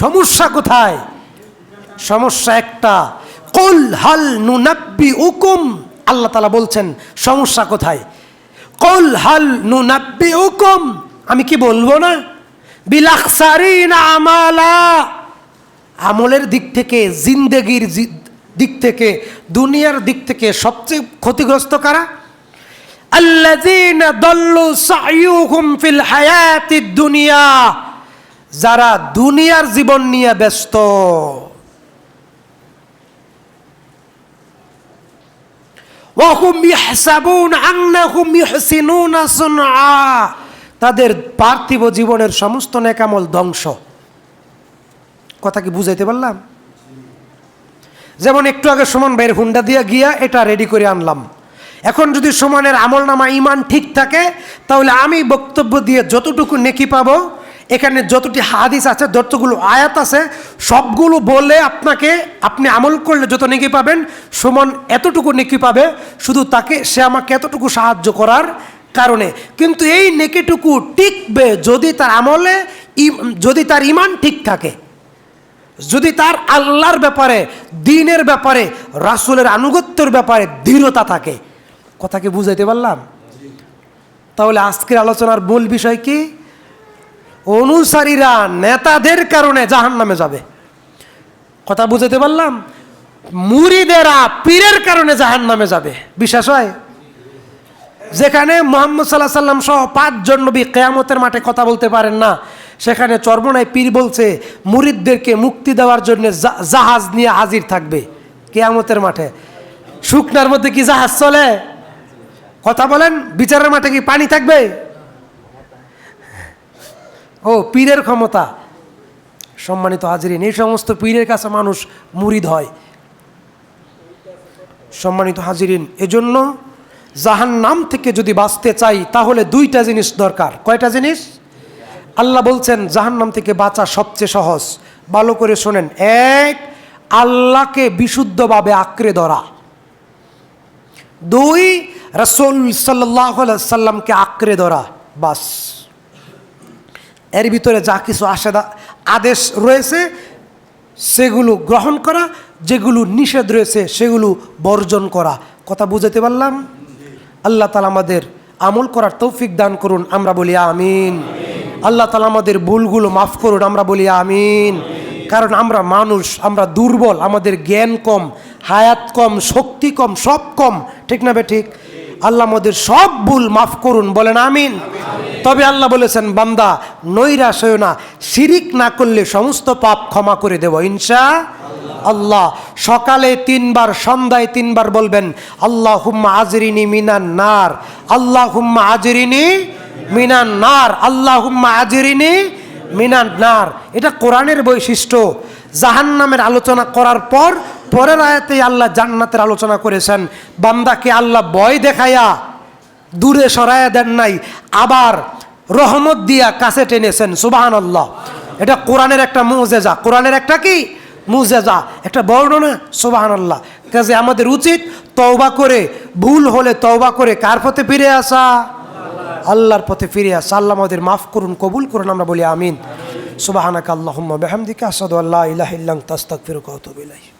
সমস্যা কোথায়? সমস্যা একটা। কুল হাল নুনাব্বি উকুম আল্লাহ তালা বলছেন, সমস্যা কোথায়? কুল হাল নুনাব্বি উকুম আমি কি বলব না? বিলাখসারিন আমালা। আমলের দিক থেকে, জিন্দেগির দিক থেকে, দুনিয়ার দিক থেকে সবচেয়ে ক্ষতিগ্রস্ত কারা? আল্লাযীনা দাল্লু সাইয়ুহুম ফিল হায়াতিদ দুনিয়া। যারা দুনিয়ার জীবন নিয়ে ব্যস্ত। তাদের পার্থিব জীবনের সমস্ত নেকামল ধ্বংস। কথা কি বুঝাইতে পারলাম? যেমন একটু আগে সুমন ভাইয়ের হুন্ডা দিয়ে গিয়া এটা রেডি করে আনলাম। এখন যদি সুমনের আমল নামা ইমান ঠিক থাকে, তাহলে আমি বক্তব্য দিয়ে যতটুকু নেকি পাবো এখানে যতটি হাদিস আছে যতগুলো আয়াত আছে সবগুলো বলে আপনাকে আপনি আমল করলে যত নেকি পাবেন সুমন এতটুকু নেকি পাবে শুধু তাকে সে আমাকে এতটুকু সাহায্য করার কারণে। কিন্তু এই নেকিটুকু টিকবে যদি তার আমলে যদি তার ইমান ঠিক থাকে। যদি তার আল্লাহর ব্যাপারে দিনের ব্যাপারে রাসূলের আনুগত্যের ব্যাপারে দৃঢ়তা থাকে। কথা কি বুঝাইতে পারলাম? তাহলে আজকের আলোচনার মূল বিষয় কি? অনুসারীরা নেতাদের কারণে জাহান নামে যাবে। কথা বুঝাতে পারলাম? মুরিদেরা পীরের কারণে জাহান নামে যাবে। বিশ্বাস হয়? যেখানে মোহাম্মদ সাল্লাহ সাল্লাম সহ পাঁচজন নবী কেয়ামতের মাঠে কথা বলতে পারেন না, সেখানে চর্মনায় পীর বলছে, মুরিদদেরকে মুক্তি দেওয়ার জন্য জাহাজ নিয়ে হাজির থাকবে কেয়ামতের মাঠে। শুকনার মধ্যে কি জাহাজ চলে? কথা বলেন, বিচারের মাঠে কি পানি থাকবে? ও, পীরের ক্ষমতা। সম্মানিত হাজিরিন, এই সমস্ত পীরের কাছে মানুষ মুরিদ হয়। সম্মানিত হাজিরিন, এজন্য জাহান নাম থেকে যদি বাঁচতে চাই, তাহলে দুইটা জিনিস দরকার। কয়টা জিনিস? আল্লাহ বলছেন জাহান নাম থেকে বাঁচা সবচেয়ে সহজ। ভালো করে শোনেন। এক, আল্লাহকে বিশুদ্ধভাবে আঁকড়ে ধরা। দুই, রসুল সাল্লাহ সাল্লামকে আঁকড়ে ধরা। বাস। এর ভিতরে যা কিছু আশেদা আদেশ রয়েছে, সেগুলো গ্রহণ করা, যেগুলো নিষেধ রয়েছে, সেগুলো বর্জন করা। কথা বুঝাতে পারলাম? আল্লাহ তালা আমাদের আমল করার তৌফিক দান করুন, আমরা বলি আমিন। আল্লাহ তালা আমাদের ভুলগুলো মাফ করুন, আমরা বলি আমিন। কারণ আমরা মানুষ, আমরা দুর্বল, আমাদের জ্ঞান কম, হায়াত কম, শক্তি কম, সব কম। ঠিক না বে ঠিক? আল্লাহ আমাদের সব ভুল মাফ করুন, বলেন আমিন। তবে আল্লাহ বলেছেন, বান্দা, নৈরাশ হয়েও না। শিরিক না করলে সমস্ত পাপ ক্ষমা করে দেব। ইনশা আল্লাহ। সকালে তিনবার, সন্ধ্যায় তিনবার বলবেন আল্লাহ হুম্মা আজরিনি মিনান নার। আল্লাহ হুম্মা আজরিনি মিনান নার। আল্লাহ হুম্মা আজরিনি মিনান নার। এটা কোরআনের বৈশিষ্ট্য। জাহান্নামের আলোচনা করার পর, পরের আয়াতে আল্লাহ জান্নাতের আলোচনা করেছেন। বান্দাকে আল্লাহ ভয় দেখায়া দূরে সরাইয়া দেন নাই, আবার রহমত দিয়া কাছে টেনেছেন সুবাহান আল্লাহ এটা কোরআনের একটা মুজেজা। কোরআনের একটা কি? মুজেজা। একটা বর্ণনা সুবাহান আল্লাহ কাজে আমাদের উচিত তওবা করে, ভুল হলে তওবা করে কার পথে ফিরে আসা? আল্লাহর পথে ফিরে আসা। আল্লাহ আমাদের মাফ করুন, কবুল করুন, আমরা বলি আমিন। সুবাহানাক আল্লাহুম্মা বিহামদিকা, আশহাদু আল্লাহ আস্তাগফিরুকা ওয়া আতুবু ইলাইক